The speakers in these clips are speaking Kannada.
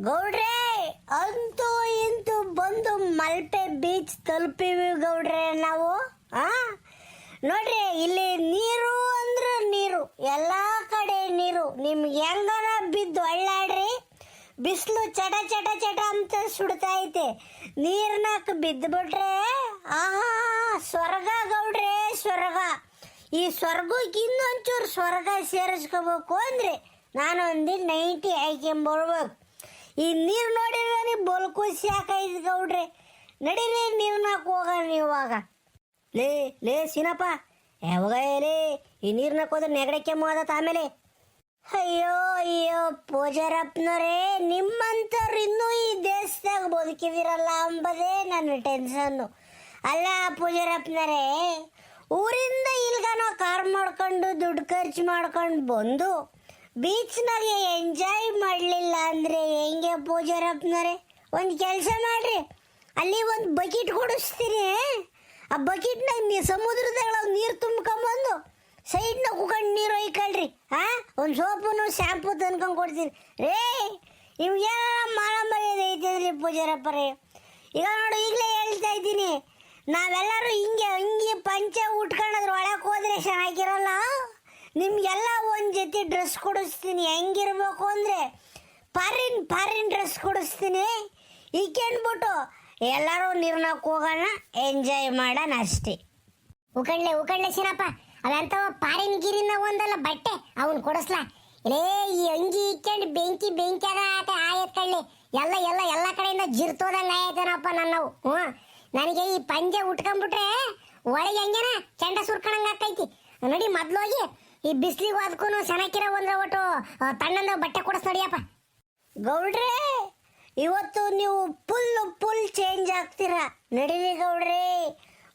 ಗೌಡ್ರೆ, ಅಂತೂ ಇಂತೂ ಬಂದು ಮಲ್ಪೆ ಬೀಚ್ ತಲುಪಿವಿ ಗೌಡ್ರೆ ನಾವು, ಆ? ನೋಡ್ರಿ, ಇಲ್ಲಿ ನೀರು ಅಂದ್ರೆ ನೀರು, ಎಲ್ಲ ಕಡೆ ನೀರು. ನಿಮ್ಗೆ ಹೆಂಗಾರ ಬಿದ್ದು ಅಳ್ಳಾಡ್ರಿ, ಬಿಸಿಲು ಚಟ ಚಟ ಚಟ ಅಂತ ಸುಡ್ತಾ ಐತೆ. ನೀರ್ನಾಕ ಬಿದ್ದು ಬಿಟ್ರೆ ಆಹಾ ಸ್ವರ್ಗ ಗೌಡ್ರೆ, ಸ್ವರ್ಗ. ಈ ಸ್ವರ್ಗಕ್ಕೆ ಇನ್ನೊಂಚೂರು ಸ್ವರ್ಗ ಸೇರಿಸ್ಕೋಬೇಕು ಅಂದ್ರೆ ನಾನು ಒಂದಿನ ನೈಂಟಿ ಹಾಕ್ಕೊಂಬರ್ಬೇಕು ಈ ನೀರು ನೋಡಿದ್ರೆ ನನಗೆ ಬಲ್ಕು ಖುಷಿ ಗೌಡ್ರಿ. ನಡೀರಿ ನೀರ್ನಾಗ ಹೋಗೋಣ ಇವಾಗ. ಲೇ ಲೇ ಸೀನಪ್ಪ. ಯಾವಾಗ ಲೇ, ಈ ನೀರ್ನಾಗ ಹೋದ್ರೆ ಕೆಮ್ಮು ಆದತ್ ಆಮೇಲೆ. ಅಯ್ಯೋ ಅಯ್ಯೋ, ಪೂಜಾರಪ್ಪನವರೇ, ನಿಮ್ಮಂಥವ್ರು ಇನ್ನೂ ಈ ದೇಶದಾಗ ಬದುಕಿದಿರಲ್ಲ ಅಂಬದೇ ನನ್ನ ಟೆನ್ಷನ್ನು. ಅಲ್ಲ ಪೂಜಾರಪ್ಪನರೇ, ಊರಿಂದ ಇಲ್ಗನೋ ಕಾರ್ ಮಾಡ್ಕೊಂಡು ದುಡ್ಡು ಖರ್ಚು ಮಾಡ್ಕೊಂಡು ಬಂದು ಬೀಚ್ನಾಗೆ ಎಂಜಾಯ್ ಮಾಡಲಿಲ್ಲ ಅಂದರೆ ಹೆಂಗೆ ಪೂಜಾರಪ್ಪನರೇ ಒಂದು ಕೆಲಸ ಮಾಡ್ರಿ. ಅಲ್ಲಿ ಒಂದು ಬಕೆಟ್ ಕೊಡಿಸ್ತೀನಿ. ಆ ಬಕೆಟ್ನಾಗ ನೀ ಸಮುದ್ರದಾಗ ನೀರು ತುಂಬ್ಕೊಂಬಂದು ಸೈಡ್ನಾಗ ಕುಕೊಂಡು ನೀರು ಒಯ್ಕೊಳ್ರಿ. ಹಾ ಒಂದು ಸೋಪುನು ಶಾಂಪು ತಂದ್ಕೊಂಡು ಕೊಡ್ತೀನಿ. ರೇ ನಿಮ್ಗೆ ಮಾಡ ಮರ್ಯಾದೆ ಐತದ್ರಿ ಪೂಜಾರಪ್ಪರೇ ಈಗ ನೋಡು, ಈಗಲೇ ಹೇಳ್ತಾ ಇದ್ದೀನಿ. ನಾವೆಲ್ಲರೂ ಹಿಂಗೆ ಹಿಂಗೆ ಪಂಚೆ ಉಟ್ಕೊಂಡ್ರೆ ಒಳಗೆ ಹೋದ್ರೆ ಚೆನ್ನಾಗಿರಲ್ಲ? ನಿಮ್ಗೆಲ್ಲ ಒಂದು ಜೊತೆ ಡ್ರೆಸ್ ಕೊಡಿಸ್ತೀನಿ. ಹೆಂಗಿರ್ಬೇಕು ಅಂದರೆ ಫಾರಿನ್ ಫಾರಿನ್ ಡ್ರೆಸ್ ಕೊಡಿಸ್ತೀನಿ. ಈಕೆಂಡ್ಬಿಟ್ಟು ಎಲ್ಲರೂ ನಿರ್ಣಕ್ಕೆ ಹೋಗೋಣ, ಎಂಜಾಯ್ ಮಾಡೋಣ ಅಷ್ಟೇ. ಉಕಂಡ್ಲೆ ಉಕಂಡ್ಲೆ ಶಿನಪ್ಪ ಅದಂತ ಪಾರಿನ ಗಿರಿನ ಒಂದಲ್ಲ ಬಟ್ಟೆ, ಅವನು ಕೊಡಿಸ್ಲಾ? ಇಲ್ಲೇ ಈ ಅಂಗಿ ಇಕ್ಕೊಂಡು ಬೆಂಕಿ ಬೆಂಕಿ ಅದ ಆತ ಆಯತ್ಕಳ್ಳಿ ಎಲ್ಲ ಎಲ್ಲ ಎಲ್ಲ ಕಡೆಯಿಂದ ಜಿರ್ತೋದಂಗ ಆಯ್ತೇನಪ್ಪ ನನ್ನವು. ಹ್ಞೂ. ನನಗೆ ಈ ಪಂಜೆ ಉಟ್ಕೊಂಡ್ಬಿಟ್ರೆ ಒಳಗೆ ಹೆಂಗೇನ ಕೆಂಡ ಸುರ್ಕಣಂಗ ಆಕೈತಿ ನಡಿ ಮೊದ್ಲು ಹೋಗಿ ಈ ಬಿಸಿಲಿಗೆ ಅದಕ್ಕೂ ಚೆನ್ನಾಗಿರೋ ಒಂದ್ರ ಒಟ್ಟು ತಣ್ಣಂದ ಬಟ್ಟೆ ಕೊಡಿಸ್ ನೋಡಿಯಪ್ಪ. ಗೌಡ್ರೆ, ಇವತ್ತು ನೀವು ಫುಲ್ ಫುಲ್ ಚೇಂಜ್ ಆಗ್ತೀರಾ? ನಡೀರಿ ಗೌಡ್ರೆ,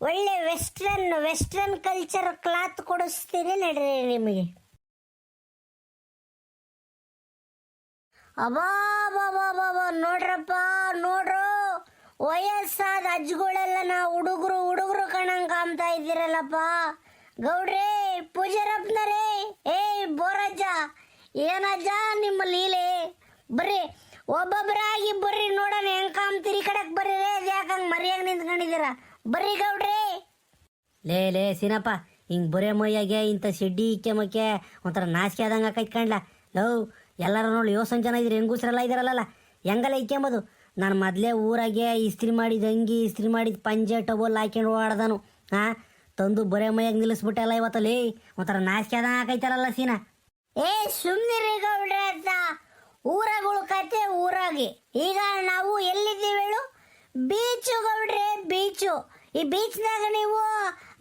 ಒಳ್ಳೆ ವೆಸ್ಟರ್ನ್ ವೆಸ್ಟರ್ನ್ ಕಲ್ಚರ್ ಕ್ಲಾತ್ ಕೊಡಿಸ್ತೀನಿ ನಡೀರಿ ನಿಮಗೆ. ಅಬಾಬಾಬಾಬಾ ನೋಡ್ರಪ್ಪ, ನೋಡ್ರು, ವಯಸ್ಸಾದ ಅಜ್ಜಗಳೆಲ್ಲ ನಾ ಹುಡುಗರು ಹುಡುಗರು ಕಣಂಗ್ ಕಾಮ್ತಾ ಇದ್ದೀರಲ್ಲಪ್ಪ. ಗೌಡ್ರೆ ಪೂಜಾರಪ್ಪನರೇ ಏ ಬೋರಜ್ಜ, ಏನಜ್ಜ ನಿಮ್ಮ ಲೀಲೆ? ಬರ್ರಿ, ಒಬ್ಬೊಬ್ಬರಾಗಿ ಬರ್ರಿ ನೋಡೋಣ, ಹೆಂಗ್ ಕಾಮ್ತೀರಿ ಕಡೆಕ್ ಬರ್ರಿ. ಯಾಕಂಗ್ ಮರಿಯಾಗ ನಿಂತ್ಕೊಂಡಿದ್ದೀರ? ಬರ್ರಿ ಗೌಡ್ರಿ. ಲೇ ಲೇ, ಸೀನಪ್ಪ, ಹಿಂಗೆ ಬರೇ ಮೈಯಾಗೆ ಇಂಥ ಶೆಡ್ಡಿ ಇಕ್ಕೆ ಮಕ್ಕೆ ಒಂಥರ ನಾಚಿಕೆ ಆದಂಗೆ ಆಕೈತ್ ಕಂಡ್ಲ ಲವ್, ಎಲ್ಲರೂ ನೋಡಿ ಯೋಸನ್ ಜನ ಇದ್ರೆ ಹೆಂಗೂಸ್ರೆಲ್ಲ ಇದಾರಲ್ಲ ಹೆಂಗಲ್ಲ ಇಕ್ಕೆಂಬುದು ನಾನು ಮೊದಲೇ ಊರಾಗೆ ಇಸ್ತ್ರಿ ಮಾಡಿದ ಅಂಗಿ, ಇಸ್ತ್ರಿ ಮಾಡಿದ ಪಂಜೆ ಟಬೋಲ್ ಹಾಕೊಂಡು ಓಡಾಡ್ದನು. ಹಾಂ ತಂದು ಬರೇ ಮೈಯಾಗ ನಿಲ್ಲಿಸ್ಬಿಟ್ಟಲ್ಲ ಇವತ್ತಲ್ಲಿ? ಒಂಥರ ನಾಚಿಕೆ ಹಾಕೈತಾರಲ್ಲ ಸೀನಾ. ಏ ಸುಮ್ನಿರಿ ಗೌಡ್ರೆ ಅಂತ ಊರಗಳು ಕತೆ ಊರಾಗಿ. ಈಗ ನಾವು ಎಲ್ಲಿದ್ದೀವಿ ಹೇಳು? ಬೀಚು ಗೌಡ್ರೆ ಬೀಚು. ಈ ಬೀಚ್ನಾಗ ನೀವು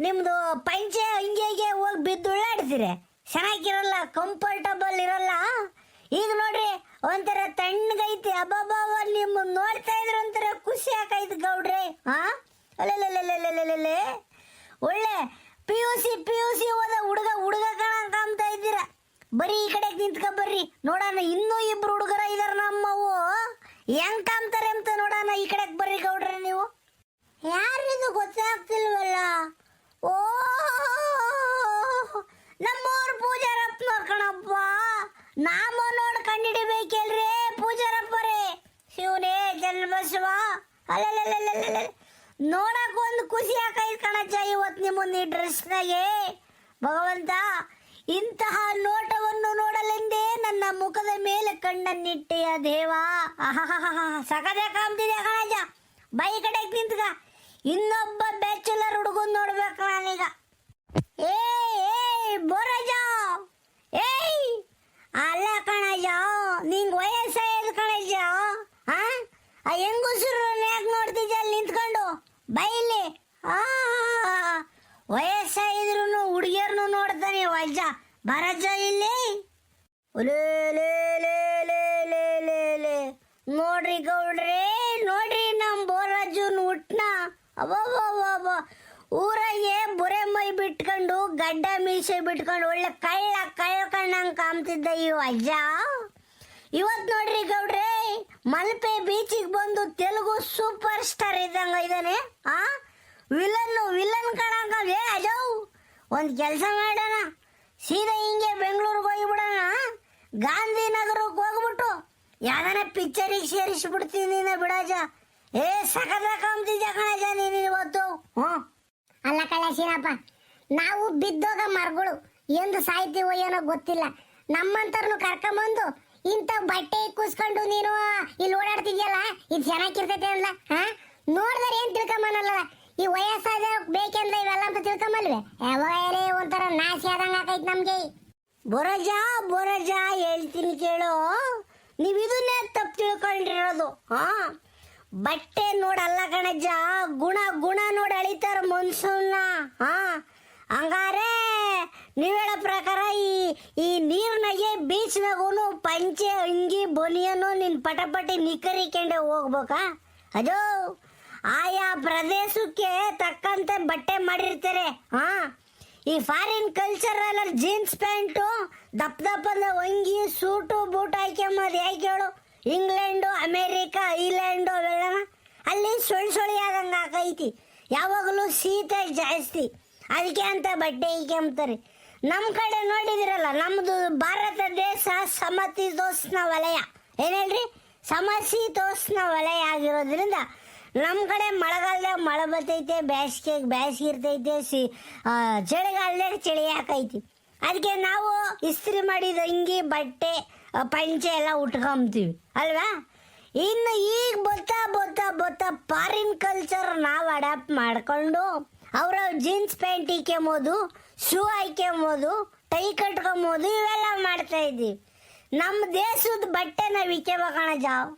ನಿಮ್ದು ಪಂಚೆ ಹಿಂಗೆ ಹೋಗಿ ಬಿದ್ದು ಉಳ್ಳಾಡ್ತೀರಿ. ಚೆನ್ನಾಗಿರಲ್ಲ ಕಂಫರ್ಟಬಲ್ ಇರಲ್ಲ. ಈಗ ನೋಡ್ರಿ, ಒಂಥರ ತಣ್ಣಗೈತಿ. ಅಬ್ಬಬ್ಬ ನಿಮ್ಮ ನೋಡ್ತಾ ಇದ್ರೆ ಒಂಥರ ಖುಷಿ ಆಕೈತಿ ಗೌಡ್ರೆ. ಹಾ ಅಲ್ಲೇ ಒಳ್ಳೆ P U C P U C ಹೋದ ಹುಡುಗ ಹುಡುಗ ಕಣ ಕಾಣ್ತಾ ಇದ್ದೀರಾ. ಬರೀ ಈ ಕಡೆ ನಿಂತ್ಕ ಬರ್ರಿ ನೋಡೋಣ ಇನ್ನೂ ಇಬ್ರು ಹುಡುಗರ ಇದಾರ ನಮ್ಮವು. ಹೆಂಗ್ ಕಾಣ್ತಾರೆ ಅಂತ ನೋಡೋಣ ಈ ಕಡೆಗೆ ಬರ್ರಿ ಗೌಡ್ರೆ ನೀವು. ಯಾರಿದು ಗೊತ್ತಾಗ್ತಿಲ್ವಲ್ಲ? ಓ, ನಮ್ಮವ್ರ ಪೂಜಾರಪ್ಪ ನೋಡ್ಕಣಪ್ಪ ನಾಮ ನೋಡ್ ಕಂಡಿಡಿಬೇಕಲ್ರಿ ಪೂಜಾರಪ್ಪರೇ. ಶಿವನೇ, ಜನ್ಮಸ್ವಾ. ಅಲ್ಲಲ್ಲಲ್ಲಲ್ಲಲ್ಲ ನೋಡಕ್ ಒಂದು ಖುಷಿ ಆಕೈತ್ ಕಣಜ್ಜ ಇವತ್ತು ನಿಮ್ಮನ್ನ ಈ ಡ್ರೆಸ್ನಾಗೆ ಭಗವಂತ, ಇಂತಹ ನೋಟವನ್ನು ನೋಡಲೆಂದೇ ನನ್ನ ಮುಖದ ಮೇಲೆ ಕಣ್ಣನ್ನಿಟ್ಟೆಯ ದೇವ. ಸಕದೆ ಕಾಮ್ತಿದೆ ಕಣಜ್ಜ ಬೈ ಕಡೆಗೆ ನಿಂತ್ಕ. ಇನ್ನೊಬ್ಬ ಬ್ಯಾಚುಲರ್ ಹುಡುಗನ್ ನೋಡ್ಬೇಕು ನಾನೀಗ. ಏ ಬೋರಜ ಏಯ್! ಅಲ್ಲ ಕಣಜ ನಿಂಗ್ ವಯಸ್ಸಾಯ್ತು ಕಣಜ ಆ ಹೆಂಗುಸರು ಯಾಕೆ ನೋಡ್ತಿದ್ದೆ ಅಲ್ಲಿ ನಿಂತ್ಕೊಂಡು ಬೈಲಿ ಆ ವಯಸ್ಸಾಗಿದ್ರು ಹುಡುಗಿಯರ್ನು ನೋಡ್ತಾನೆ ವಜ್ಜ ಬರಜ್ಜ ಇಲ್ಲಿ? ಲೇ ನೋಡ್ರಿ ಗೌಡ್ರಿ, ನೋಡ್ರಿ ನಮ್ ಬೋರಜ್ಜನ್ ಅಬ್ಬಬ್ಬಬ್ಬ ಊರಾಗೆ ಬುರೆ ಮೈ ಬಿಟ್ಕೊಂಡು, ಗಡ್ಡ ಮೀಸೆ ಬಿಟ್ಕೊಂಡು, ಒಳ್ಳೆ ಕಳ್ಳ ಕಣ್ಣಂಗ್ ಕಾಮ್ತಿದ್ದ ಈ ಅಜ್ಜ. ಇವತ್ ನೋಡ್ರಿ ಗೌಡ್ರಿ, ಮಲ್ಪೆ ಬೀಚಿಗೆ ಬಂದು ತೆಲುಗು ಸೂಪರ್ ಸ್ಟಾರ್ ಇದ್ದಂಗ ಇದ್ದಾನೆ ಆ? ವಿಲನ್ ವಿಲನ್ ಕಣಂಗ ಏ ಅಜವ್ ಒಂದ್ ಕೆಲಸ ಮಾಡೋಣ. ಸೀದಾ ಹಿಂಗೆ ಬೆಂಗಳೂರಿಗೆ ಹೋಗಿಬಿಡೋಣ ಗಾಂಧಿನಗರಕ್ಕೆ ಹೋಗ್ಬಿಟ್ಟು ಯಾವ್ದಾನ ಪಿಕ್ಚರಿಗೆ ಸೇರಿಸ್ಬಿಡ್ತೀನಿ ಬಿಡಾಜ. ಏ ಸಕದ ಕಣಜ ನೀನು ಇವತ್ತು. ಹ್ಞೂ. ಅಲ್ಲ ಕಳಶೀನಪ್ಪ ನಾವು ಬಿದ್ದೋಗ ಮರಗಳು. ಎಂದು ಸಾಯ್ತೀವೋ ಏನೋ ಗೊತ್ತಿಲ್ಲ. ನಮ್ಮಂತರ್ನು ಕರ್ಕೊಂಬಂದು ಇಂಥ ಬಟ್ಟೆ ಕೂಸ್ಕೊಂಡು ನೀನು ಇಲ್ಲಿ ಓಡಾಡ್ತಿದ್ಯಲ್ಲ? ಇದು ಚೆನ್ನಾಗಿರ್ತೈತೆ ಅಲ್ಲ ಹಾ? ನೋಡಿದ್ರೆ ಏನು ತಿಳ್ಕೊಂಬನಲ್ಲ ಈ ವಯಸ್ಸಾದ ಬೇಕೆಂದ್ರೆ ಇವೆಲ್ಲ ಅಂತ ತಿಳ್ಕೊಂಬಲ್ವೇ. ಯಾವಾಗ ಒಂಥರ ನಾಶಿ ಆದಂಗ ಆಕೈತ್ ನಮ್ಗೆ. ಬೊರಜ ಬೊರಜ ಹೇಳ್ತೀನಿ ಕೇಳು. ನೀವು ಇದನ್ನೇ ತಪ್ಪು ತಿಳ್ಕೊಂಡಿರೋದು, ಹಾ? ಬಟ್ಟೆ ನೋಡಲ್ಲ ಕಣಜ್ಜ, ಗುಣ ಗುಣ ನೋಡಿ ಅಳಿತಾರ ಮನ್ಸನ್ನ ಹಾ? ಹಂಗಾರೆ ನೀವು ಹೇಳೋ ಪ್ರಕಾರ ಈ ಈ ನೀರಿನಾಗೆ ಬೀಚ್ನಾಗೂ ಪಂಚೆ ಅಂಗಿ ಬೊನಿಯನ್ನು ನಿನ್ ಪಟಪಟಿ ನಿಕ್ಕರಿಕೊಂಡೆ ಹೋಗ್ಬೇಕಾ? ಅದು ಆಯಾ ಪ್ರದೇಶಕ್ಕೆ ತಕ್ಕಂತೆ ಬಟ್ಟೆ ಮಾಡಿರ್ತಾರೆ. ಹಾ, ಈ ಫಾರಿನ್ ಕಲ್ಚರ್ ಅಲ್ಲ ಜೀನ್ಸ್ ಪ್ಯಾಂಟು ದಪ್ಪ ದಪ್ಪದ ಒಂಗಿ ಸೂಟು ಬೂಟ್ ಹಾಕ್ಯಂಬದು ಯಾಕೆ ಹೇಳು? ಇಂಗ್ಲೆಂಡು ಅಮೇರಿಕಾ ಐಲ್ಯಾಂಡು ಅವೆಲ್ಲ ಅಲ್ಲಿ ಸೊಳ್ ಸೊಳಿ ಆದಂಗೆ ಹಾಕೈತಿ ಯಾವಾಗಲೂ ಶೀತ ಜಾಸ್ತಿ. ಅದಕ್ಕೆ ಅಂತ ಬಟ್ಟೆ ಇಕ್ಕಂಬ್ತಾರೆ ನಮ್ಮ ಕಡೆ ನೋಡಿದಿರಲ್ಲ ನಮ್ಮದು ಭಾರತ ದೇಶ ಸಮಶೀತೋಷ್ಣ ವಲಯ. ಏನು ಹೇಳ್ರಿ? ಸಮಶೀತೋಷ್ಣ ವಲಯ ಆಗಿರೋದ್ರಿಂದ ನಮ್ಮ ಕಡೆ ಮಳೆಗಾಲದಾಗ ಮಳೆ ಬರ್ತೈತೆ ಬೇಸಿಗೆ ಬೇಸಿಗೆ ಇರ್ತೈತೆ, ಸಿ ಚಳಿಗಾಲದಾಗ ಚಳಿ ಹಾಕೈತಿ ಅದಕ್ಕೆ ನಾವು ಇಸ್ತ್ರಿ ಮಾಡಿದ ಅಂಗಿ, ಬಟ್ಟೆ ಪಂಚೆ ಎಲ್ಲ ಉಟ್ಕೊಂಬ್ತೀವಿ ಅಲ್ವಾ? ಇನ್ನು ಈಗ ಬೊತ್ತಾ ಬೊತ್ತಾ ಬೊತ್ತಾ ಫಾರಿನ್ ಕಲ್ಚರ್ ನಾವು ಅಡಾಪ್ಟ್ ಮಾಡ್ಕೊಂಡು ಅವರ ಜೀನ್ಸ್ ಪ್ಯಾಂಟ್ ಇಕ್ಕೊಂಬೋದು ಶೂ ಹಾಕ್ಯಂಬೋದು ಟೈ ಕಟ್ಕೊಂಬೋದು ಇವೆಲ್ಲ ಮಾಡ್ತಾ ಇದ್ದೀವಿ. ನಮ್ಮ ದೇಶದ ಬಟ್ಟೆ ನಾವು ಇಕ್ಕೋಬೇಕಣ ಜಾವ್.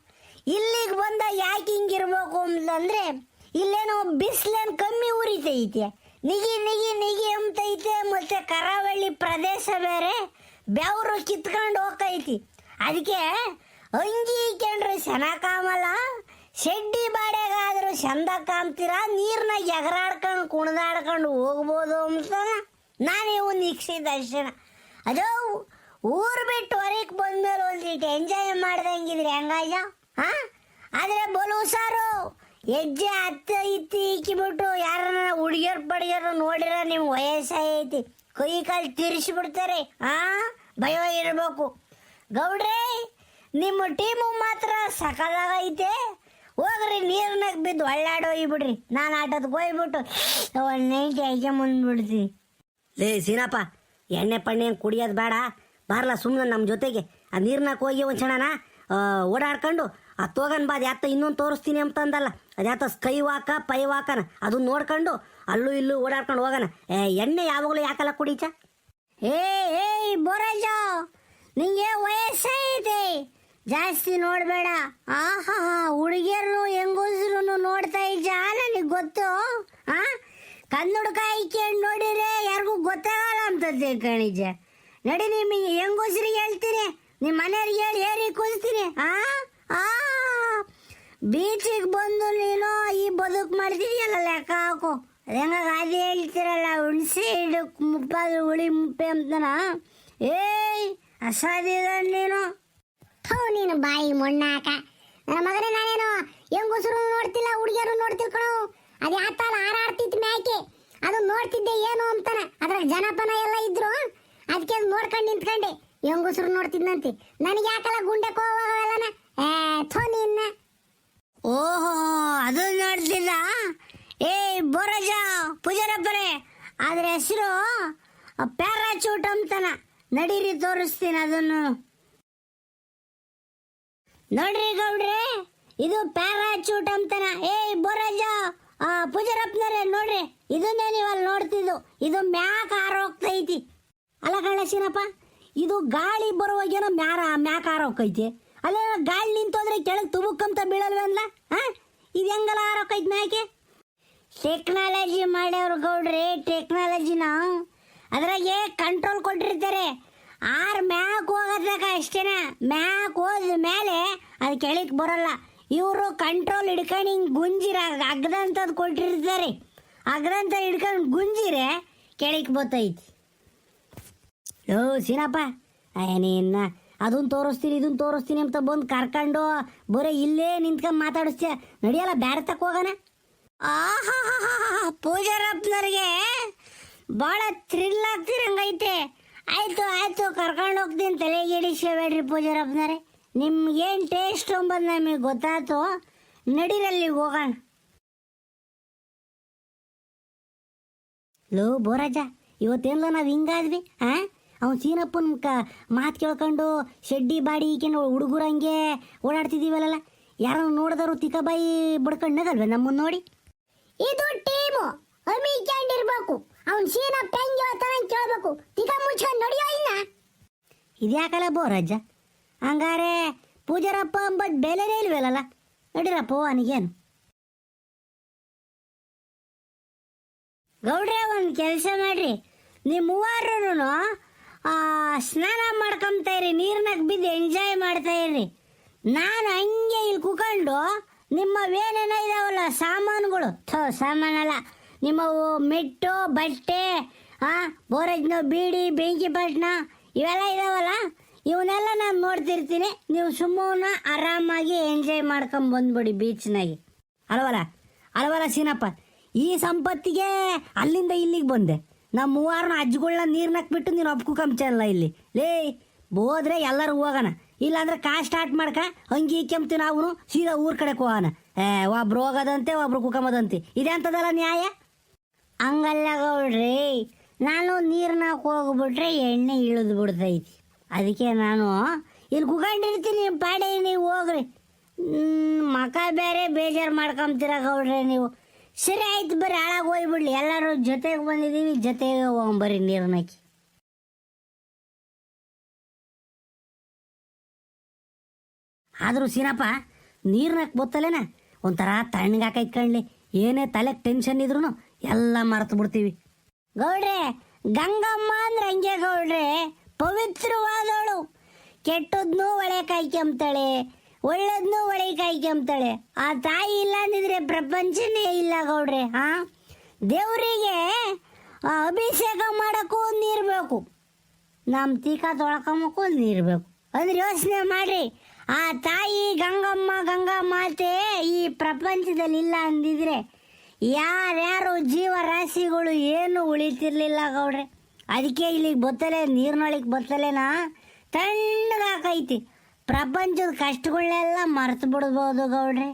ಇಲ್ಲಿಗೆ ಬಂದ ಯಾಕೆ ಹಿಂಗಿರ್ಬೇಕು ಅಂತಂದ್ರೆ, ಇಲ್ಲೇನೋ ಬಿಸಿಲೇನು ಕಮ್ಮಿ ಉರಿತೈತೆ ನಿಗಿ ನಿಗಿ ನಿಗಿ ಅಂತೈತೆ, ಮತ್ತೆ ಕರಾವಳಿ ಪ್ರದೇಶ ಬೇರೆ, ಬೆವರು ಕಿತ್ಕೊಂಡು ಹೋಗ್ತೈತಿ. ಅದಕ್ಕೆ ಅಂಗಿ ಇಕ್ಕೊಂಡ್ರೆ ಚೆನ್ನಾಗ್ ಕಾಮಲ್ಲ, ಶೆಡ್ಡಿ ಬಾಡೆಗಾದ್ರೂ ಚಂದ ಕಾಮ್ತೀರ ನೀರ್ನಾಗ ಎಗರಾಡ್ಕೊಂಡು ಕುಣಿದಾಡ್ಕೊಂಡು ಹೋಗ್ಬೋದು ಅಂತ ನಾನು ಒಂದು ನಿಕ್ಷಿತ ದರ್ಶನ ಅದು ಊರು ಬಿಟ್ಟು ಹೊರಗೆ ಬಂದ್ಮೇಲೆ ಒಂದಿಟ್ಟು ಎಂಜಾಯ್ ಮಾಡ್ದಂಗಿದ್ರೆ ಹಂಗಾಯ ಹಾ ಆದ್ರೆ ಬೋಲು ಸಾರು, ಹೆಜ್ಜೆ ಹತ್ತ ಇತ್ತಿ ಇಕ್ಕಿಬಿಟ್ಟು ಯಾರನ್ನ ಹುಡುಗಿಯರ್ ಪಡಿಯರ್ ನೋಡಿರ ನಿಮ್ ವಯಸ್ಸೈತಿ ಕೈ ಕಾಲು ತಿರ್ಸಿಬಿಡ್ತಾರೆ. ಆ? ಭಯ ಇರಬೇಕು. ಗೌಡ್ರಿ, ನಿಮ್ಮ ಟೀಮು ಮಾತ್ರ ಸಕಲಾಗೈತೆ ಹೋಗ್ರಿ, ನೀರ್ನಾಗ ಬಿದ್ದು ಒಳ್ಳಾಡೋ ಹೋಗ್ಬಿಡ್ರಿ. ನಾನು ಆಟೋದಕ್ಕೆ ಹೋಗ್ಬಿಟ್ಟು ಒಂದು ಐಕೆ ಮುಂದ್ಬಿಡ್ತೀನಿ. ಲೇ, ಸೀನಪ್ಪ, ಎಣ್ಣೆ ಪಣ್ಣೆ ಕುಡಿಯೋದು ಬೇಡ. ಬಾರ್ಲ ಸುಮ್ಮನೆ ನಮ್ಮ ಜೊತೆಗೆ. ಆ ನೀರ್ನಾಗ ಹೋಗಿ ಒಂದು ಕ್ಷಣನ ಓಡಾಡ್ಕೊಂಡು ಆ ತೋಗನ್ ಬಾದ್ ಯಾತ ಇನ್ನೊಂದು ತೋರಿಸ್ತೀನಿ ಅಂತಂದಲ್ಲ. ಅದ್ಯಾತ ಸ್ಕೈ ವಾಕ ಪೈ ವಾಕನ ಅದು ನೋಡ್ಕೊಂಡು ಅಲ್ಲೂ ಇಲ್ಲೂ ಓಡಾಡ್ಕೊಂಡು ಹೋಗೋಣ ಏ, ಎಣ್ಣೆ ಯಾವಾಗಲೂ ಯಾಕಲ್ಲ ಕುಡೀಚ? ಏ ಏಯ್ ಬೋರಾಜ, ನಿಂಗೆ ವಯಸ್ಸೈತೆ ಜಾಸ್ತಿ ನೋಡಬೇಡ. ಆಹಾ ಹುಡುಗಿಯರು ಹೆಂಗಸರು ನೋಡ್ತಾ ಇದ್ದ ನನಗೆ ಗೊತ್ತು? ಆ? ಕನ್ನಡಕ ಇಕ್ಕೊಂಡು ನೋಡಿದ್ರೆ ಯಾರಿಗೂ ಗೊತ್ತಾಗಲ್ಲ ಅಂತದ್ದೆ ಕಣಿಜ ನಡಿ ನಿಮಗೆ ಹೆಂಗಸರಿಗೆ ಹೇಳ್ತೀನಿ. ನಿಮ್ಮ ಮನೆಯವ್ರಿಗೆ ಹೇಳಿ ಹೇರಿ ಕೂಸ್ತೀನಿ ಆ? ಆ? ಬೀಚಿಗೆ ಬಂದು ನೀನು ಈ ಬದುಕು ಮಾಡ್ತಿದ್ಯಲ್ಲ ಲೆಕ್ಕ ಹಾಕು. ಹೆಂಗ ಅದು ಹೇಳ್ತಿರಲ್ಲ ಉಣಿಸಿ ಹಿಡು ಮುಪ್ಪಾದ ಹುಳಿ ಮುಪ್ಪೆ ಅಂತನ? ಏಯ್ ಅಸಾಧ್ಯದ ನೀನು. ಹೌ ನೀನು ಬಾಯಿ ಮೊಣ್ಣಾಕ. ನನ್ನ ಮಗನೇ ನಾನೇನು ಹೆಂಗಸರು ನೋಡ್ತಿಲ್ಲ ಹುಡುಗಿಯರು ನೋಡ್ತಿರ್ಕಣು ಅದು ಯಾತಾಲ ಹಾರಾಡ್ತಿತ್ತು ಮ್ಯಾಕೆ? ಅದು ನೋಡ್ತಿದ್ದೆ ಏನು ಅಂತಾನೆ. ಅದ್ರಾಗ ಜನಪನ ಎಲ್ಲ ಇದ್ರು. ಅದಕ್ಕೆ ಅದು ನೋಡ್ಕೊಂಡು ನಿಂತ್ಕೊಂಡೆ. ಹೆಂಗಸರು ನೋಡ್ತಿದ್ನಂತೆ. ನನಗೆ ಯಾಕಲ್ಲ ಗುಂಡೆ ಕೋವಾಗಲ್ಲನ ಏ, ಥೋ, ನಿನ್ನ. ಓಹೋ, ಅದು ನೋಡ್ತಿಲ್ಲ ಏಯ್ ಬೋರಜ ಪೂಜಾರಪ್ಪರೇ ಅದ್ರ ಹೆಸರು ಪ್ಯಾರಾಚೂಟ್ ಅಂತನ. ನಡೀರಿ, ತೋರಿಸ್ತೀನಿ ಅದನ್ನು. ನೋಡ್ರಿ ಗೌಡ್ರೆ, ಇದು ಪ್ಯಾರಾಚೂಟ್ ಅಂತನ. ಏಯ್ ಬೋರಜ ಪೂಜಾರಪ್ಪನರೇ, ನೋಡ್ರಿ, ಇದನ್ನೇ ನೀವು ಅಲ್ಲಿ ನೋಡ್ತಿದ್ದು. ಇದು ಮ್ಯಾಕ್ ಹಾರೋಗ್ತೈತಿ. ಅಲ್ಲ ಕಳ್ಳಸಿನಪ್ಪ ಇದು ಗಾಳಿ ಬರುವಾಗೇನೋ ಮ್ಯಾರ ಮ್ಯಾಕ್ ಹಾರೋಕೈತಿ ಅಲ್ಲೇ ಗಾಳಿ ನಿಂತೋದ್ರೆ ಕೆಳಗೆ ತುಬುಕ್ಕಂತ ಬೀಳಲ್ವಲ್ಲ ಹಾ ಇದು ಹೆಂಗಲ್ಲ ಇದ್ ಮ್ಯಾಕೆ ಟೆಕ್ನಾಲಜಿ ಮಾಡ್ಯವ್ರು ಗೌಡ್ರಿ ಟೆಕ್ನಾಲಜಿನ ಅದ್ರಾಗೆ ಕಂಟ್ರೋಲ್ ಕೊಟ್ಟಿರ್ತಾರೆ. ಆರ್ ಮ್ಯಾಕ್ ಹೋಗದಾಗ ಅಷ್ಟೇನ. ಮ್ಯಾಕ್ ಹೋದ ಮೇಲೆ ಅದು ಕೆಳಗೆ ಬರಲ್ಲ. ಇವರು ಕಂಟ್ರೋಲ್ ಹಿಡ್ಕೊಂಡು ಹಿಂಗೆ ಗುಂಜಿರ ಅಗ್ದಂಥದ್ದು ಕೊಟ್ಟಿರ್ತಾರೆ. ಅಗ್ದಂತ ಹಿಡ್ಕೊಂಡು ಗುಂಜಿರೆ ಕೆಳಗೆ ಬತ್ತೈತಿ. ಓ ಸೀನಪ್ಪ. ನೀನ್ನ ಅದನ್ನ ತೋರಿಸ್ತೀನಿ ಇದನ್ನ ತೋರಿಸ್ತೀನಿ ಅಂತ ಬಂದು ಕರ್ಕೊಂಡು ಬರೀ ಇಲ್ಲೇ ನಿಂತ್ಕೊಂಡು ಮಾತಾಡಿಸ್ತೀಯ? ನಡೆಯಲ್ಲ, ಬ್ಯಾರೆ ತಕ್ಕ ಹೋಗೋಣ? ಆಹಾ ಪೂಜಾರಪ್ಪನವ್ರಿಗೆ ಭಾಳ ಥ್ರಿಲ್ ಆಗ್ತಿರಂಗೈತೆ. ಆಯ್ತು ಆಯ್ತು, ಕರ್ಕೊಂಡು ಹೋಗ್ತೀನಿ ತಲೆಗೆ ಹಿಡಿಸ್ಕೋಬೇಡ್ರಿ ಪೂಜಾರಪ್ಪನವ್ರೆ ನಿಮ್ಗೇನು ಟೇಸ್ಟ್ ಅಂಬದು ನಮಗೆ ಗೊತ್ತಾಯ್ತು, ನಡಿರಲ್ಲಿ ಹೋಗೋಣ. ಲೋ, ಬೋರಾಜ, ಇವತ್ತೇನ್ಲ ನಾವು ಹಿಂಗಾದ್ವಿ, ಆ? ಅವ್ನು ಸೀನಪ್ಪನ ಕ ಮಾತು ಕೇಳ್ಕೊಂಡು ಶೆಡ್ಡಿ ಬಾಡಿ ಈಕೆನ ಹುಡುಗರು ಹಂಗೆ ಓಡಾಡ್ತಿದ್ದೀವಲ್ಲ ಯಾರು ನೋಡಿದವರು ತಿಕ್ಕಬಾಯಿ ಬಡ್ಕೊಂಡು ನಮ್ಮನ್ನು ನೋಡಿ? ಇದು ಟೀಮು ಅಮಿಕೊಂಡಿರ್ಬೇಕು ಅವ್ನು ಸೀನಪ್ಪ ಹೆಂಗೆ ಹೇಳ್ತಾನೆ ಅಂತ ಕೇಳಬೇಕು. ತಿಕ್ಕ ಮುಚ್ಕೊಂಡು ನಡೆಯೋ ಇನ್ನ ಇದ್ಯಾಕಲ್ಲ ಬೋರಾಜ ಹಂಗಾರೆ ಪೂಜಾರಪ್ಪ ಅಂಬದ್ ಬೆಲೆನೇ ಇಲ್ವಲ್ಲ ನಡೀರಪ್ಪ ಅವನಿಗೇನು ಗೌಡ್ರೆ, ಒಂದು ಕೆಲಸ ಮಾಡ್ರಿ. ನಿಮ್ಮ ಮೂವಾರು ಸ್ನಾನ ಮಾಡ್ಕೊಂತ ಇರಿ, ನೀರ್ನಾಗ ಬಿದ್ದು ಎಂಜಾಯ್ ಮಾಡ್ತಾ ಇರಿ. ನಾನು ಹಂಗೆ ಇಲ್ಲಿ ಕುಕೊಂಡು ನಿಮ್ಮ ಏನೇನೋ ಇದಾವಲ್ಲ, ಸಾಮಾನುಗಳು. ಥೋ, ಸಾಮಾನಲ್ಲ. ನಿಮ್ಮವು ಮೆಟ್ಟು, ಬಟ್ಟೆ, ಆ, ಬೋರಜ್ನ, ಬೀಡಿ, ಬೆಂಕಿ ಪಟ್ನ, ಇವೆಲ್ಲ ಇದಾವಲ್ಲ, ಇವನ್ನೆಲ್ಲ ನಾನು ನೋಡ್ತಿರ್ತೀನಿ. ನೀವು ಸುಮ್ಮನ ಆರಾಮಾಗಿ ಎಂಜಾಯ್ ಮಾಡ್ಕೊಂಡು ಬಂದ್ಬಿಡಿ ಬೀಚ್ನಾಗಿ ಅಲ್ವಲ್ಲ? ಅಲ್ವಲ್ಲ ಸೀನಪ್ಪ? ಈ ಸಂಪತ್ತಿಗೆ ಅಲ್ಲಿಂದ ಇಲ್ಲಿಗೆ ಬಂದೆ. ನಮ್ಮ ಮೂವಾರನ ಅಜ್ಜಿಗಳನ್ನ ನೀರ್ನಾಕ್ ಬಿಟ್ಟು ನೀನು ಕಮ್ಚಲ್ಲ ಇಲ್ಲಿ. ಲೇ, ಹೋದ್ರೆ ಎಲ್ಲರೂ ಹೋಗೋಣ. ಇಲ್ಲಾಂದ್ರೆ ಕಾ ಸ್ಟಾರ್ಟ್ ಮಾಡ್ಕ ಅಂಗಿ ಕೆಮ್ತೀನಿ ನಾವು ಸೀದಾ ಊರ್ ಕಡೆಗೆ ಹೋಗೋಣ. ಏ, ಒಬ್ರು ಹೋಗೋದಂತೆ, ಒಬ್ರು ಕುಕಮದಂತೆ. ಇದೆ ಅಂತದಲ್ಲ ನ್ಯಾಯ? ಹಂಗಲ್ಲ ಗೌಡ್ರಿ, ನಾನು ನೀರ್ನಾಗ ಹೋಗ್ಬಿಟ್ರೆ ಎಣ್ಣೆ ಇಳಿದು ಬಿಡ್ತೈತಿ. ಅದಕ್ಕೆ ನಾನು ಇಲ್ಲಿ ಕುಕೊಂಡಿರ್ತೀನಿ ಪಾಡಿ, ನೀವು ಹೋಗ್ರಿ. ಮಕ ಬೇರೆ ಬೇಜಾರು ಮಾಡ್ಕೊಂತೀರ ಗೌಡ್ರೆ ನೀವು. ಸರಿ ಆಯ್ತು ಬರ್ರಿ, ಹಾಳಾಗಿ ಹೋಗ್ಬಿಡ್ಲಿ. ಎಲ್ಲರೂ ಜೊತೆಗೆ ಬಂದಿದ್ದೀವಿ ಜೊತೆಗೆ ಬರ್ರಿ ನೀರನ್ನ ಹಾಕಿ. ಆದರೂ ಸೀನಪ್ಪ ನೀರ್ನಾಕ್ ಬತ್ತಲೇನ ಒಂಥರ ತಣ್ಣಗಾಕೈತ್ ಕಣ್ಲಿ. ಏನೇ ತಲೆಗೆ ಟೆನ್ಷನ್ ಇದ್ರು ಎಲ್ಲ ಮರೆತು ಬಿಡ್ತೀವಿ. ಗೌಡ್ರೆ, ಗಂಗಮ್ಮ ಅಂದ್ರೆ ಹಂಗೆ ಗೌಡ್ರೆ ಪವಿತ್ರವಾದವಳು ಕೆಟ್ಟದ್ನೂ ಒಳೆ ಕಾಯ್ಕೊಂಬ್ತಾಳೆ ಒಳ್ಳೇದ್ನು ಒಳಗೆ ಕಾಯ್ಕೊಂಬ್ತಾಳೆ ಆ ತಾಯಿ ಇಲ್ಲ ಅಂದಿದ್ರೆ ಪ್ರಪಂಚನೇ ಇಲ್ಲ ಗೌಡ್ರೆ ಹಾ ದೇವರಿಗೆ ಅಭಿಷೇಕ ಮಾಡೋಕ್ಕೂ ನೀರು ಬೇಕು. ನಮ್ಮ ತೀಕ ತೊಳ್ಕೊಂಬಕ್ಕೂ ನೀರು ಬೇಕು. ಅಂದ್ರೆ ಯೋಚನೆ ಮಾಡ್ರಿ. ಆ ತಾಯಿ ಗಂಗಮ್ಮ ಗಂಗಾ ಮಾತೆ ಈ ಪ್ರಪಂಚದಲ್ಲಿ ಇಲ್ಲ ಅಂದಿದ್ರೆ ಯಾರ್ಯಾರು ಜೀವರಾಶಿಗಳು ಏನು ಉಳಿತಿರ್ಲಿಲ್ಲ ಗೌಡ್ರೆ. ಅದಕ್ಕೆ ಇಲ್ಲಿಗೆ ಬತ್ತಲೆ, ನೀರ್ನೊಳಗೆ ಬತ್ತಲೆನಾ ತಣ್ಣಗಾಕೈತಿ. ಪ್ರಪಂಚದ ಕಷ್ಟಗಳನ್ನೆಲ್ಲ ಮರೆತು ಬಿಡ್ಬೋದು ಗೌಡ್ರಿ.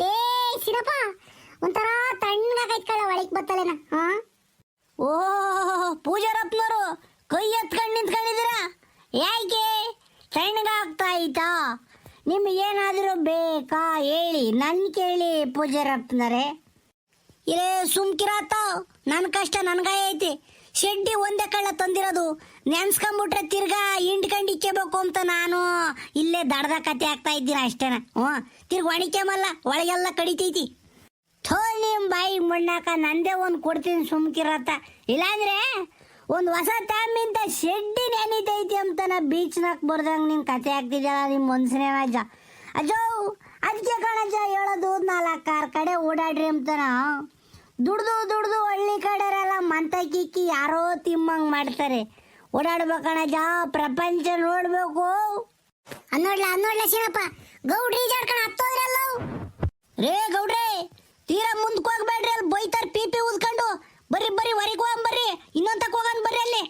ಲೇ ಸಿರಪ್ಪ ಒಂಥರ ತಣ್ಣಗಾಗೈತ್ ಕಳ ಒಳಗ್ ಬತ್ತಲೇನ ಹಾ ಓ ಪೂಜಾರಪ್ಪನವರು ಕೈ ಎತ್ಕೊಂಡು ನಿಂತ್ಕೊಂಡಿದ್ದೀರಾ? ಯಾಕೆ ತಣ್ಣಗಾಗ್ತಾ ಐತಾ ನಿಮ್ಗೇನಾದರೂ ಬೇಕಾ ಹೇಳಿ ನನ್ನ ಕೇಳಿ ಪೂಜಾರಪ್ಪನರೇ ಇರೇ ಸುಮ್ಕಿರಾತ ನನ್ನ ಕಷ್ಟ ನನ್ಗಾಯ ಐತಿ. ಶೆಡ್ಡಿ ಒಂದೇ ಕಳ್ಳ ತಂದಿರೋದು. ನೆನ್ಸ್ಕೊಂಬಿಟ್ರೆ ತಿರ್ಗಾ ಹಿಂಡ್ಕೊಂಡು ಇಕ್ಕೋಬೇಕು ಅಂತ ನಾನು. ಇಲ್ಲೇ ದಡದ ಕತೆ ಆಗ್ತಾ ಇದ್ದೀನಿ ಅಷ್ಟೇನ. ಹ್ಞೂ, ತಿರ್ಗ ಒಣಿಕೆಮಲ್ಲ ಒಳಗೆಲ್ಲ ಕಡಿತೈತಿ. ಥೋ ನಿಮ್ಮ ಬಾಯಿ ಮಣ್ಣಾಕ ನಂದೇ ಒಂದು ಕೊಡ್ತೀನಿ ಸುಮ್ಕಿರತ್ತ. ಇಲ್ಲಾಂದ್ರೆ ಒಂದು ಹೊಸ ತಾಮಿಂತ ಶೆಡ್ಡಿ ನೆನೀತೈತಿ ಅಂತನ ಬೀಚ್ನಾಗ ಬರ್ದಂಗೆ ನಿನ್ ಕತೆ ಆಗ್ತಿದ್ಯಲ್ಲ ನಿಮ್ಮ ಮನ್ಸನೇ ಅಜ್ಜ. ಅಜ್ಜೋ ಅದಕ್ಕೆ ಕಣಜ್ಜ ಹೇಳೋದು ನಾಲ್ಕು ಕಾರ್ ಕಡೆ ಓಡಾಡ್ರಿ ಅಂತನ ದುಡ್ದು ದುಡ್ದು ಹಳ್ಳಿ ಕಡೆರೆಲ್ಲ ಮಂತ ಕಿಕ್ಕಿ ಯಾರೋ ತಿಮ್ಮಂಗ್ ಮಾಡ್ತಾರೆ. ಓಡಾಡ್ಬೇಕಣಜ ಪ್ರಪಂಚ ನೋಡ್ಬೇಕು. ಅನ್ನೋಡ್ಲ ಅನ್ನೋಡ್ಲ ಶಿವಪ್ಪ ಗೌಡ್ರಿ ಜಾಡ್ಕಣ ಹತ್ತೋದ್ರಲ್ಲ. ರೇ ಗೌಡ್ರೆ, ತೀರಾ ಮುಂದಕ್ಕೆ ಹೋಗ್ಬೇಡ್ರಿ, ಅಲ್ಲಿ ಬೈತಾರೆ, ಪಿ ಪಿ ಉದ್ಕೊಂಡು. ಬರ್ರಿ ಬರ್ರಿ, ಹೊರಗೆ ಹೋಗಂಬರ್ರಿ ಇನ್ನೊಂದಕ್ಕೆ ಹೋಗನ್ ಬರ್ರಿ ಅಲ್ಲಿ.